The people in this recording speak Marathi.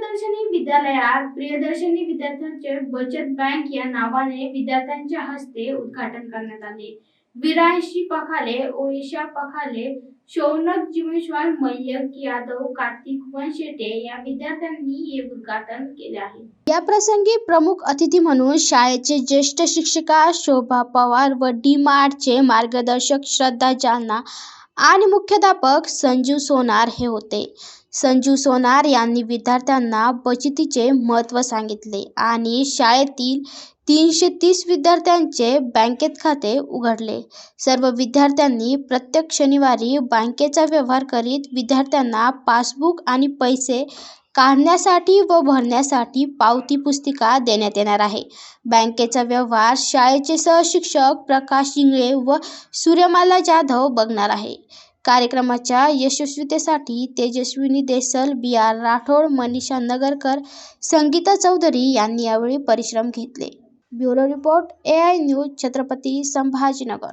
प्रियदर्शनी विद्यालयात प्रियदर्शनी विद्यार्थ्यांचे बचत बँक या नावाने विद्यार्थ्यांच्या हस्ते उद्घाटन करण्यात आले. विरायशी पखाले ओडिशा पखाले शौनक जिमेश्वर मय्यक यादव कार्तिक वनशेटे या विद्यार्थ्यांनी हे उद्घाटन केले आहे. या प्रसंगी प्रमुख अतिथी म्हणून शाळेचे ज्येष्ठ शिक्षिका शोभा पवार व डी मार्टचे मार्गदर्शक श्रद्धा जालना आणि मुख्याध्यापक संजीव सोनार हे होते. संजू सोनार यांनी विद्यार्थ्यांना बचतीचे महत्त्व सांगितले आणि शाळेतील तीनशे तीस विद्यार्थ्यांचे बँकेत खाते उघडले. सर्व विद्यार्थ्यांनी प्रत्येक शनिवारी बँकेचा व्यवहार करीत विद्यार्थ्यांना पासबुक आणि पैसे काढण्यासाठी व भरण्यासाठी पावती पुस्तिका देण्यात येणार आहे. बँकेचा व्यवहार शाळेचे सहशिक्षक प्रकाश इंगळे व सूर्यमाला जाधव बघणार आहे. कार्यक्रमाच्या यशस्वीतेसाठी तेजस्विनी देसल बी आर राठोड मनीषा नगरकर संगीता चौधरी यांनी यावेळी परिश्रम घेतले. Bureau report A I news Chhatrapati Sambhajinagar.